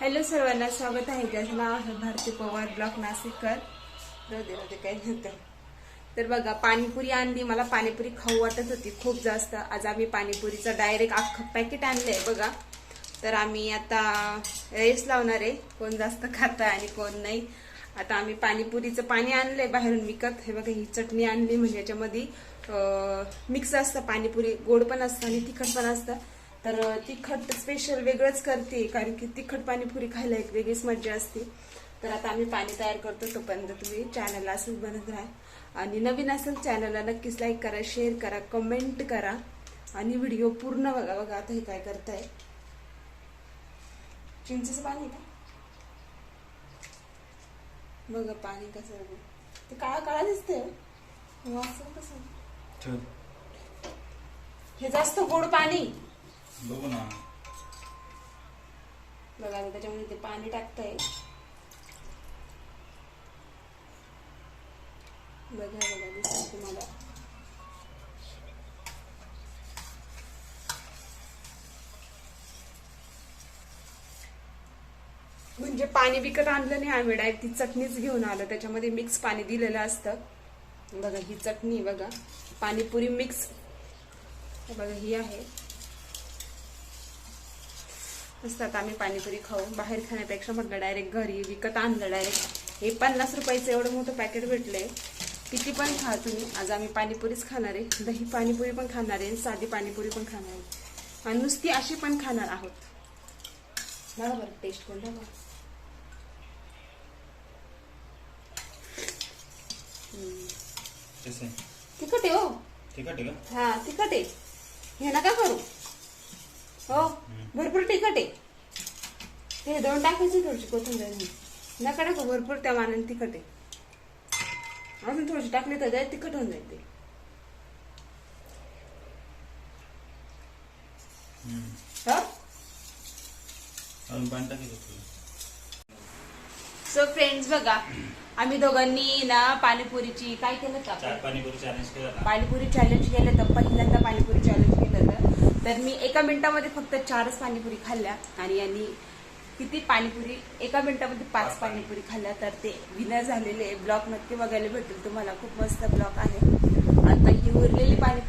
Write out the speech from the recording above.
Hello सर्वांना स्वागत आहे ज्याचं नाव आहे भारती पवार ब्लॉक नाशिककर. राहू दे राहू दे काही नव्हतं. तर बघा पाणीपुरी आणली. मला पाणीपुरी खाऊ वाटत होती खूप जास्त. आज आम्ही पाणीपुरीचं डायरेक्ट अख्खं पॅकेट आणलं आहे बघा. तर आम्ही आता रेस लावणार आहे. कोण जास्त खातं आणि कोण नाही. आता आम्ही पाणीपुरीचं पाणी आणलंय बाहेरून विकत. हे बघा ही चटणी आणली. म्हणजे याच्यामध्ये मिक्स असतं. पाणीपुरी गोड पण असतं आणि तिखट पण असतं. तर तिखट स्पेशल वेगळंच करते कारण की तिखट पाणीपुरी खायला एक वेगळीच मजा असते. तर आता आम्ही पाणी तयार करतो तोपर्यंत तुम्ही चॅनलला असंच बनत राहा. आणि नवीन असेल चॅनलला नक्कीच लाईक करा शेअर करा कमेंट करा. आणि व्हिडिओ पूर्ण बघा बघा आता हे काय करताय. चिंचेचं पाणी का? बघा पाणी कसं. ते काळा काळा दिसतंय हो. कसं हे जास्त गोड पाणी. बघू ना. बघा आता त्याच्यामध्ये ते पाणी टाकतंय. बघा बघा दिसत तुम्हाला. म्हणजे पाणी विकत आणलं नाही आम्ही. डायरेक्ट ती चटणीच घेऊन आलो. त्याच्यामध्ये मिक्स पाणी दिलेलं असतं. बघा ही चटणी बघा. पाणीपुरी मिक्स बघा ही आहे. मस्त आता आम्ही पाणीपुरी खाऊ. बाहेर खाण्यापेक्षा म्हटलं डायरेक्ट घरी विकत आणलं डायरेक्ट हे पन्नास रुपयाचं एवढं मोठं पॅकेट भेटलंय. किती पण खा तुम्ही. आज आम्ही पाणीपुरीच खाणार आहे. दही पाणीपुरी पण खाणार आहे. साधी पाणीपुरी पण खाणार आहे. आणि नुसती अशी पण खाणार आहोत. बघा बरं टेस्ट आहे? तिखट आहे हो. तिखट आहे का? हा तिखट आहे. हे नका करू. हो भरपूर तिखट आहे. ते दोन टाकायची थोडीशी कोथिंबीर नका टाकू भरपूर त्या मानाने तिखट आहे. अजून थोडीशी टाकली तर जाईल तिखट होऊन जाईल ते. हो. सो फ्रेंड्स बघा आम्ही दोघांनी ना पाणीपुरीची काय केलं का पाणीपुरी चॅलेंज केलं पाणीपुरी चॅलेंज केलं तर पहिल्यांदा पाणीपुरी चॅलेंज केलं तर तर मी एका मिनिटामध्ये फक्त चारच पाणीपुरी खाल्ल्या आणि यांनी किती पाणीपुरी एका मिनिटामध्ये पाच पाणीपुरी खाल्ल्या तर ते विनर झालेले ब्लॉग नक्की बघायला भेटेल तुम्हाला खूप मस्त ब्लॉग आहे. आता ही उरलेली पाणीपुरी